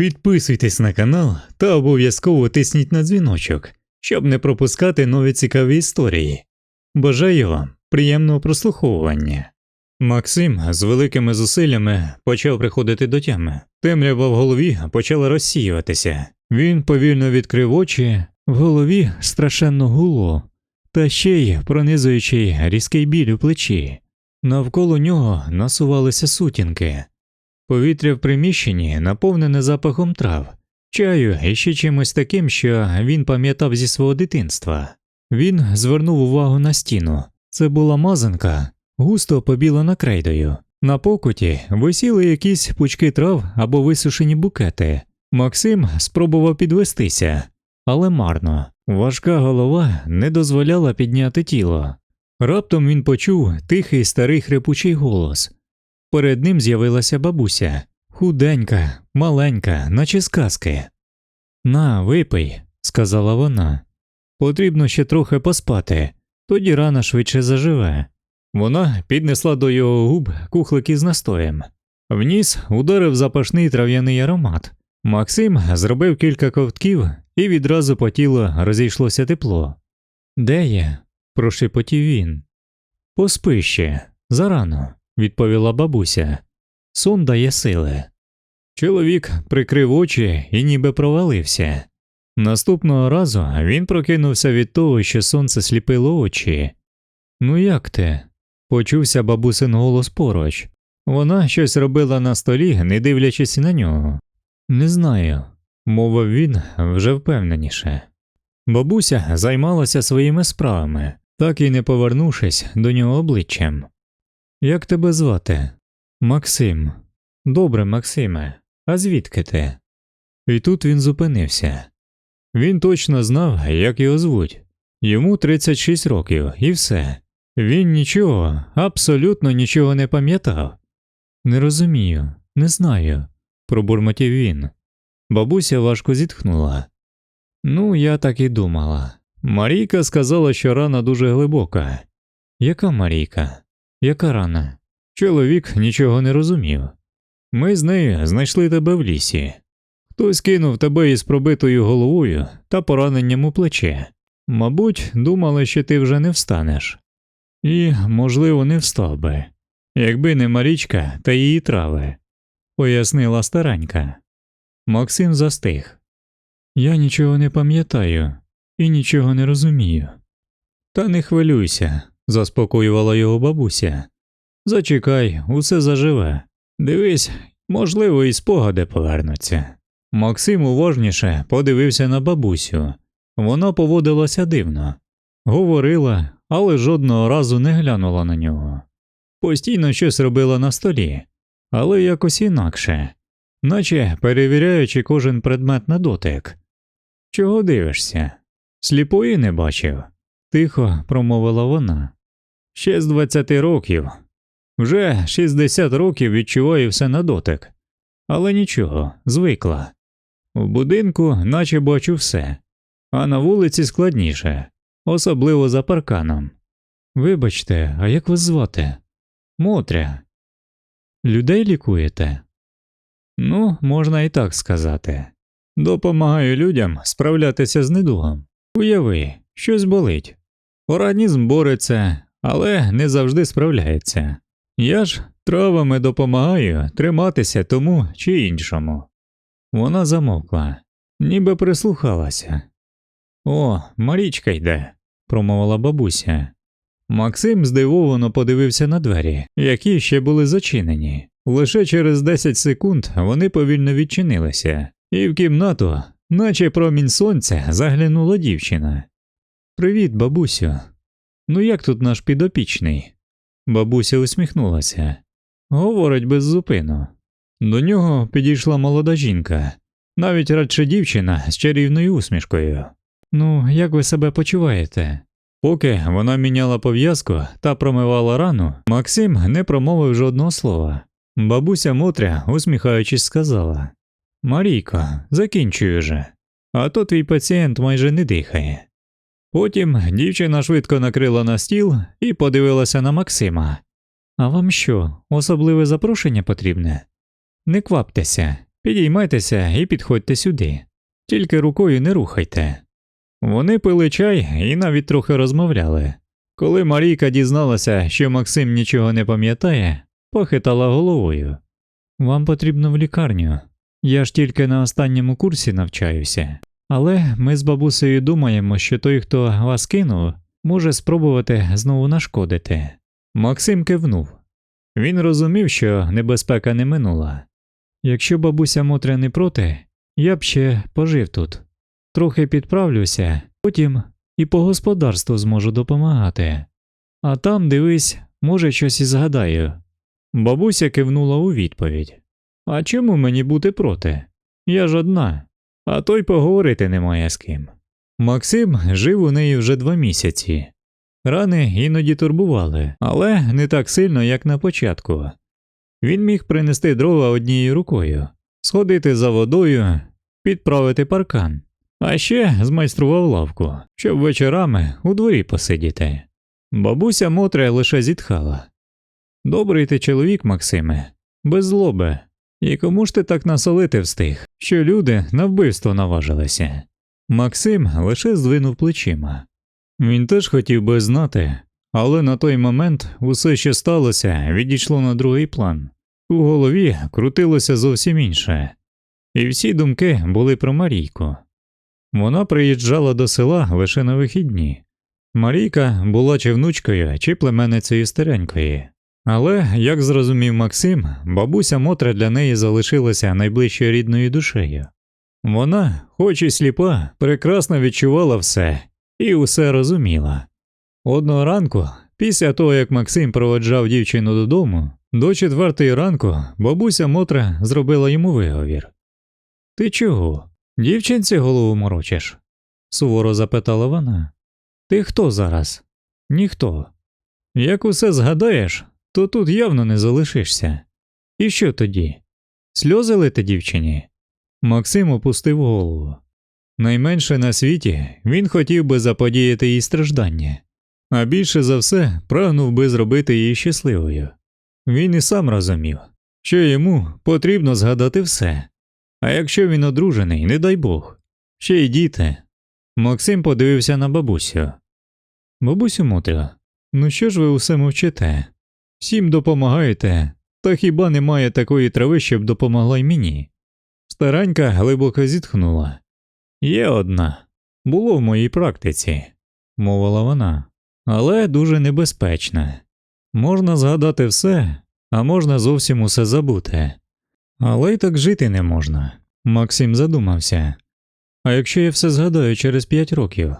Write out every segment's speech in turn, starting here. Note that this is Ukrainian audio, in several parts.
Підписуйтесь на канал та обов'язково тисніть на дзвіночок, щоб не пропускати нові цікаві історії. Бажаю вам приємного прослуховування. Максим з великими зусиллями почав приходити до тями. Темрява в голові почала розсіюватися. Він повільно відкрив очі, в голові страшенно гуло, та ще й пронизуючий різкий біль у плечі. Навколо нього насувалися сутінки. Повітря в приміщенні наповнене запахом трав, чаю і ще чимось таким, що він пам'ятав зі свого дитинства. Він звернув увагу на стіну. Це була мазанка, густо побілена крейдою. На покуті висіли якісь пучки трав або висушені букети. Максим спробував підвестися, але марно. Важка голова не дозволяла підняти тіло. Раптом він почув тихий старий хрипучий голос. Перед ним з'явилася бабуся, худенька, маленька, наче з казки. На, випий, сказала вона. Потрібно ще трохи поспати, тоді рана швидше заживе. Вона піднесла до його губ кухлики з настоєм. В ніс ударив запашний трав'яний аромат. Максим зробив кілька ковтків і відразу по тілу розійшлося тепло. Де є? прошепотів він. Поспи ще, зарано, відповіла бабуся. Сон дає сили. Чоловік прикрив очі і ніби провалився. Наступного разу він прокинувся від того, що сонце сліпило очі. Ну як ти? почувся бабусин голос поруч. Вона щось робила на столі, не дивлячись на нього. Не знаю, мовив він вже впевненіше. Бабуся займалася своїми справами, так і не повернувшись до нього обличчям. Як тебе звати? Максим. Добре, Максиме. А звідки ти? І тут він зупинився. Він точно знав, як його звуть. Йому 36 років, і все. Він нічого, абсолютно нічого не пам'ятав. Не розумію, не знаю, пробурмотів він. Бабуся важко зітхнула. Ну, я так і думала. Марійка сказала, що рана дуже глибока. Яка Марійка? Яка рана? Чоловік нічого не розумів. Ми з нею знайшли тебе в лісі. Хтось кинув тебе із пробитою головою та пораненням у плече. Мабуть, думали, що ти вже не встанеш. І, можливо, не встав би, якби не Марічка та її трави, пояснила старенька. Максим застиг. Я нічого не пам'ятаю і нічого не розумію. Та не хвилюйся, заспокоювала його бабуся. Зачекай, усе заживе. Дивись, можливо, і спогади повернуться. Максим уважніше подивився на бабусю. Вона поводилася дивно, говорила, але жодного разу не глянула на нього. Постійно щось робила на столі, але якось інакше, наче перевіряючи кожен предмет на дотик. Чого дивишся? Сліпої не бачив, тихо промовила вона. Ще з двадцяти років. Вже 60 років відчуваю все на дотик, але нічого, звикла. В будинку наче бачу все, а на вулиці складніше, особливо за парканом. Вибачте, а як вас звати? Мотря. Людей лікуєте? Ну, можна і так сказати. Допомагаю людям справлятися з недугом. Уяви, щось болить. Організм бореться, але не завжди справляється. Я ж травами допомагаю триматися тому чи іншому. Вона замовкла, ніби прислухалася. О, Марічка йде, промовила бабуся. Максим здивовано подивився на двері, які ще були зачинені. Лише через 10 секунд вони повільно відчинилися, і в кімнату, наче промінь сонця, заглянула дівчина. Привіт, бабусю. Ну як тут наш підопічний? Бабуся усміхнулася. Говорить без зупину. До нього підійшла молода жінка, навіть радше дівчина з чарівною усмішкою. Ну, як ви себе почуваєте? Поки вона міняла пов'язку та промивала рану, Максим не промовив жодного слова. Бабуся Мотря, усміхаючись, сказала Марійко, закінчуй уже, а то твій пацієнт майже не дихає. Потім дівчина швидко накрила на стіл і подивилася на Максима. А вам що, особливе запрошення потрібне? Не кваптеся, підіймайтеся і підходьте сюди, тільки рукою не рухайте. Вони пили чай і навіть трохи розмовляли. Коли Марійка дізналася, що Максим нічого не пам'ятає, похитала головою. Вам потрібно в лікарню. Я ж тільки на останньому курсі навчаюся. Але ми з бабусею думаємо, що той, хто вас кинув, може спробувати знову нашкодити. Максим кивнув. Він розумів, що небезпека не минула. Якщо бабуся Мотря не проти, я б ще пожив тут. Трохи підправлюся, потім і по господарству зможу допомагати. А там, дивись, може, щось і згадаю. Бабуся кивнула у відповідь. А чому мені бути проти? Я ж одна, а той поговорити немає з ким. Максим жив у неї вже два місяці. Рани іноді турбували, але не так сильно, як на початку. Він міг принести дрова однією рукою, сходити за водою, підправити паркан, а ще змайстрував лавку, щоб вечорами у дворі посидіти. Бабуся Мотря лише зітхала. Добрий ти чоловік, Максиме, без злоби. І кому ж ти так насолити встиг, що люди на вбивство наважилися? Максим лише здвинув плечима. Він теж хотів би знати, але на той момент усе, що сталося, відійшло на другий план. У голові крутилося зовсім інше, і всі думки були про Марійку. Вона приїжджала до села лише на вихідні. Марійка була чи внучкою, чи племенницею старенької. Але, як зрозумів Максим, бабуся Мотря для неї залишилася найближчою рідною душею. Вона, хоч і сліпа, прекрасно відчувала все і усе розуміла. Одного ранку, після того як Максим проводжав дівчину додому, до четвертої ранку бабуся Мотра зробила йому виговір. Ти чого? Дівчинці голову морочиш? суворо запитала вона. Ти хто зараз? Ніхто. Як усе згадаєш, то тут явно не залишишся. І що тоді? Сльози лити дівчині? Максим опустив голову. Найменше на світі він хотів би заподіяти їй страждання, а більше за все прагнув би зробити її щасливою. Він і сам розумів, що йому потрібно згадати все, а якщо він одружений, не дай Бог, ще й діти. Максим подивився на бабусю. Бабусю Мотря, ну що ж ви усе мовчите? Всім допомагаєте, та хіба немає такої трави, щоб допомогла й мені? Старенька глибоко зітхнула. Є одна, було в моїй практиці, мовила вона, але дуже небезпечна. Можна згадати все, а можна зовсім усе забути. Але й так жити не можна. Максим задумався. А якщо я все згадаю через п'ять років,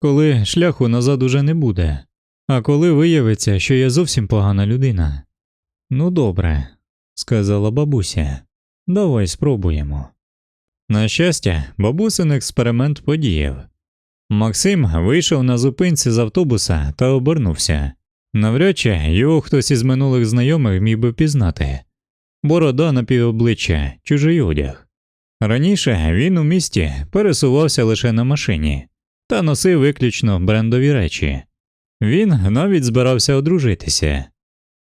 коли шляху назад уже не буде, а коли виявиться, що я зовсім погана людина. Ну добре, сказала бабуся, давай спробуємо. На щастя, бабусин експеримент подіяв. Максим вийшов на зупинці з автобуса та обернувся. Навряд чи його хтось із минулих знайомих міг би пізнати борода на півобличчя, чужий одяг. Раніше він у місті пересувався лише на машині та носив виключно брендові речі. Він навіть збирався одружитися.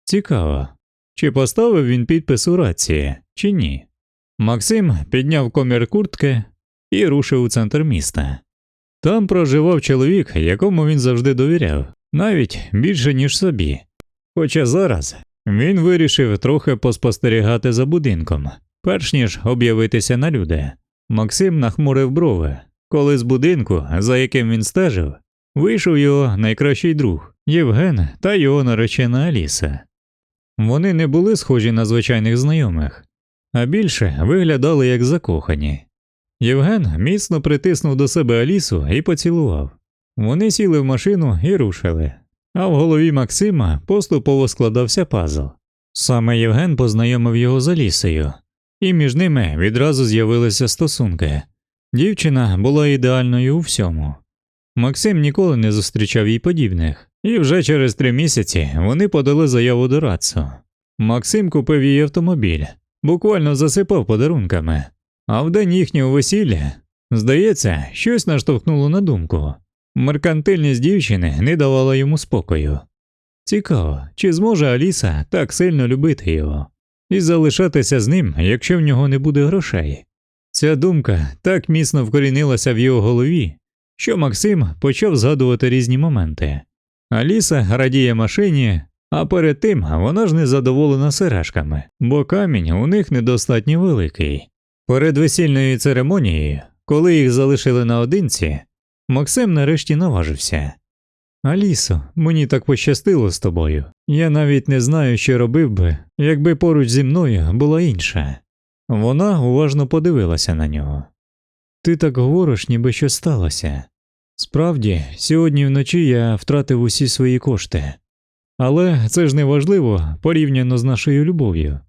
Цікаво, чи поставив він підпис у рації, чи ні. Максим підняв комір куртки і рушив у центр міста. Там проживав чоловік, якому він завжди довіряв, навіть більше, ніж собі. Хоча зараз він вирішив трохи поспостерігати за будинком, перш ніж об'явитися на люди. Максим нахмурив брови, коли з будинку, за яким він стежив, вийшов його найкращий друг Євген та його наречена Аліса. Вони не були схожі на звичайних знайомих, а більше виглядали як закохані. Євген міцно притиснув до себе Алісу і поцілував. Вони сіли в машину і рушили, а в голові Максима поступово складався пазл. Саме Євген познайомив його з Алісою, і між ними відразу з'явилися стосунки. Дівчина була ідеальною у всьому. Максим ніколи не зустрічав їй подібних, і вже через три місяці вони подали заяву до Рацу. Максим купив їй автомобіль, буквально засипав подарунками, а в день їхнього весілля, здається, щось наштовхнуло на думку. Меркантильність дівчини не давала йому спокою. Цікаво, чи зможе Аліса так сильно любити його. і залишатися з ним, якщо в нього не буде грошей. Ця думка так міцно вкорінилася в його голові, що Максим почав згадувати різні моменти. Аліса радіє машині, а перед тим вона ж не задоволена сережками, бо камінь у них недостатньо великий. Перед весільною церемонією, коли їх залишили наодинці, Максим нарешті наважився. Алісо, мені так пощастило з тобою. Я навіть не знаю, що робив би, якби поруч зі мною була інша. Вона уважно подивилася на нього. Ти так говориш, ніби що сталося. Справді, сьогодні вночі я втратив усі свої кошти. Але це ж не важливо порівняно з нашою любов'ю.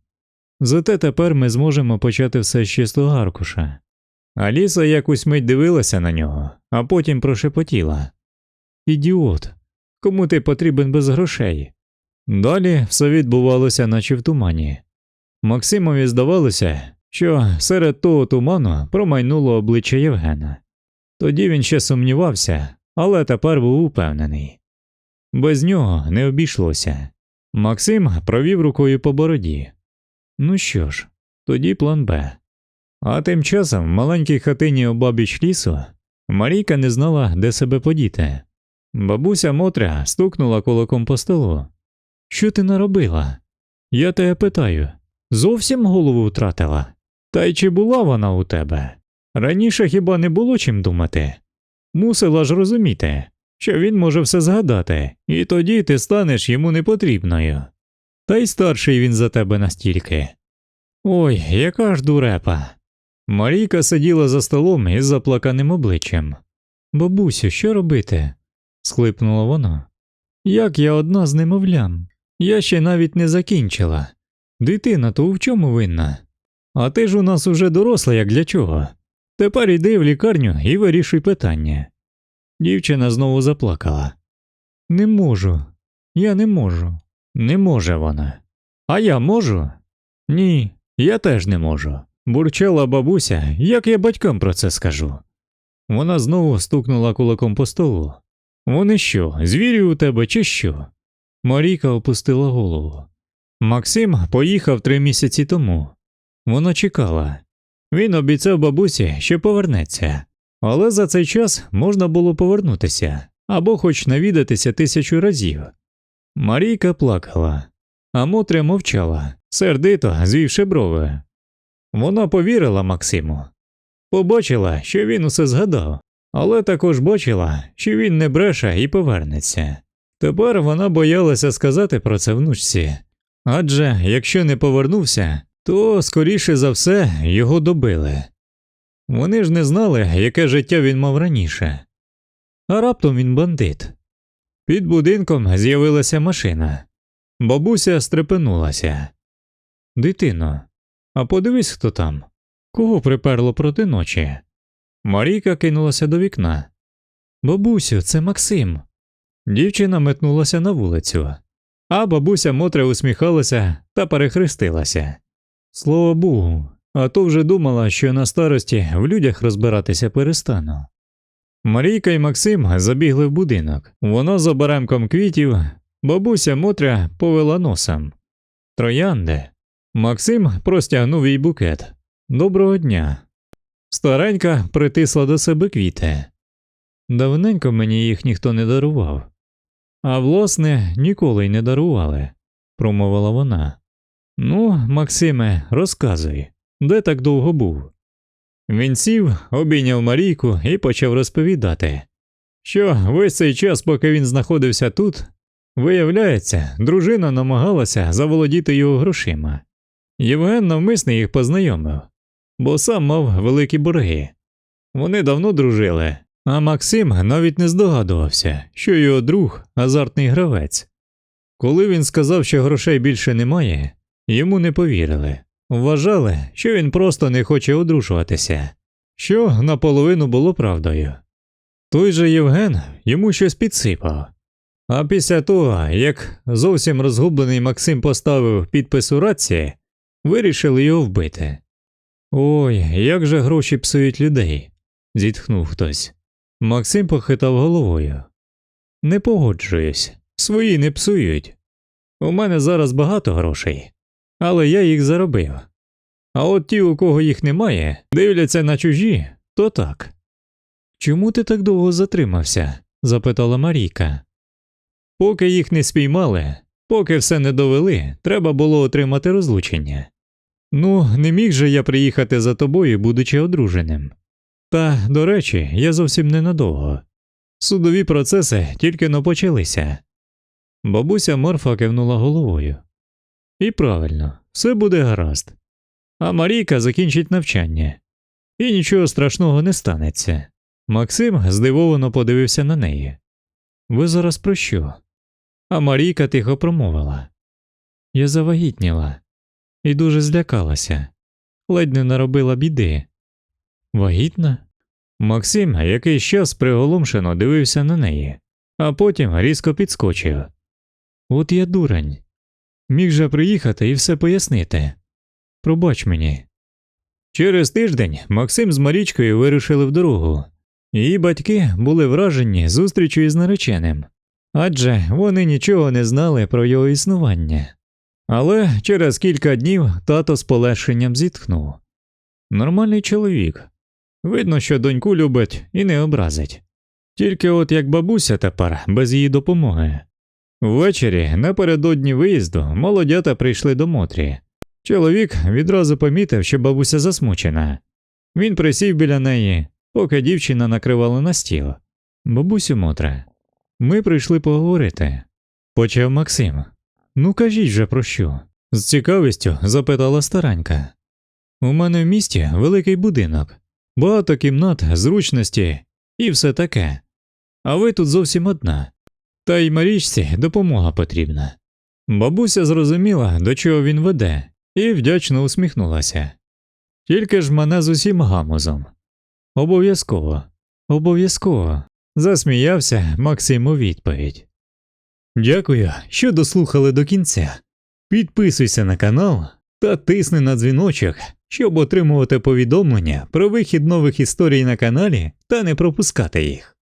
Зате тепер ми зможемо почати все з чистого аркуша. Аліса якусь мить дивилася на нього, а потім прошепотіла Ідіот, кому ти потрібен без грошей? Далі все відбувалося, наче в тумані. Максимові здавалося, що серед того туману промайнуло обличчя Євгена. Тоді він ще сумнівався, але тепер був упевнений. Без нього не обійшлося. Максим провів рукою по бороді. Ну що ж, тоді план Б. А тим часом в маленькій хатині обабіч лісу Марійка не знала, де себе подіти. Бабуся Мотря стукнула кулаком по столу. Що ти наробила? Я тебе питаю, зовсім голову втратила? Та й чи була вона у тебе? Раніше хіба не було чим думати? Мусила ж розуміти, що він може все згадати, і тоді ти станеш йому непотрібною. Та й старший він за тебе настільки. Ой, яка ж дурепа. Марійка сиділа за столом із заплаканим обличчям. Бабусю, що робити? схлипнула вона. Як я одна з немовлям? Я ще навіть не закінчила. Дитина, то в чому винна? А ти ж у нас уже доросла, як для чого? Тепер іди в лікарню і вирішуй питання. Дівчина знову заплакала. Не можу, я не можу. Не може вона. А я можу? Ні, я теж не можу. Бурчала бабуся, як я батькам про це скажу. Вона знову стукнула кулаком по столу. Вони що, звірі у тебе чи що? Марійка опустила голову. Максим поїхав три місяці тому. Вона чекала. Він обіцяв бабусі, що повернеться, але за цей час можна було повернутися або хоч навідатися тисячу разів. Марійка плакала, а Мотря мовчала, сердито звівши брови. Вона повірила Максиму, побачила, що він усе згадав, але також бачила, що він не бреше і повернеться. Тепер вона боялася сказати про це внучці, адже якщо не повернувся, то, скоріше за все, його добили. Вони ж не знали, яке життя він мав раніше. А раптом він бандит. Під будинком з'явилася машина. Бабуся стрепенулася. Дитино, а подивись, хто там. Кого приперло проти ночі? Марійка кинулася до вікна. Бабусю, це Максим. Дівчина метнулася на вулицю, а бабуся Мотря усміхалася та перехрестилася. Слава Богу, а то вже думала, що на старості в людях розбиратися перестану. Марійка і Максим забігли в будинок. Вона за баремком квітів, бабуся Мотря повела носом. Троянди. Максим простягнув їй букет. Доброго дня. Старенька притисла до себе квіти. Давненько мені їх ніхто не дарував, а власне ніколи й не дарували, промовила вона. Ну, Максиме, розказуй, де так довго був? Він сів, обійняв Марійку і почав розповідати, що весь цей час, поки він знаходився тут, виявляється, дружина намагалася заволодіти його грошима. Євген навмисно їх познайомив, бо сам мав великі борги. Вони давно дружили, а Максим навіть не здогадувався, що його друг азартний гравець. Коли він сказав, що грошей більше немає, йому не повірили, вважали, що він просто не хоче одружуватися, що наполовину було правдою. Той же Євген йому щось підсипав. А після того, як зовсім розгублений Максим поставив підпис у рації, вирішили його вбити. Ой, як же гроші псують людей, зітхнув хтось. Максим похитав головою. Не погоджуюсь, свої не псують. У мене зараз багато грошей, але я їх заробив. А от ті, у кого їх немає, дивляться на чужі, то так. Чому ти так довго затримався? запитала Марійка. Поки їх не спіймали, поки все не довели, треба було отримати розлучення. Ну, не міг же я приїхати за тобою, будучи одруженим. Та, до речі, я зовсім ненадовго. Судові процеси тільки но почалися. Бабуся Марфа кивнула головою. І правильно, все буде гаразд. А Марійка закінчить навчання. І нічого страшного не станеться. Максим здивовано подивився на неї. Ви зараз про що? А Марійка тихо промовила. Я завагітніла і дуже злякалася, ледь не наробила біди. Вагітна? Максим якийсь час приголомшено дивився на неї, а потім різко підскочив. От я дурень. Міг же приїхати і все пояснити. Пробач мені. Через тиждень Максим з Марічкою вирушили в дорогу. Її батьки були вражені зустрічю із нареченим, адже вони нічого не знали про його існування. Але через кілька днів тато з полегшенням зітхнув. Нормальний чоловік. Видно, що доньку любить і не образить. Тільки от як бабуся тепер без її допомоги. Ввечері напередодні виїзду молодята прийшли до Мотрі. Чоловік відразу помітив, що бабуся засмучена. Він присів біля неї, поки дівчина накривала на стіл. Бабусю Мотре, ми прийшли поговорити. Почав Максим. Ну кажіть же про що? з цікавістю запитала старанька. У мене в місті великий будинок, багато кімнат, зручності і все таке. А ви тут зовсім одна. Та й Марічці допомога потрібна. Бабуся зрозуміла, до чого він веде, і вдячно усміхнулася. Тільки ж мене з усім гамузом. Обов'язково, обов'язково, засміявся Максим у відповідь. Дякую, що дослухали до кінця. Підписуйся на канал та тисни на дзвіночок, щоб отримувати повідомлення про вихід нових історій на каналі та не пропускати їх.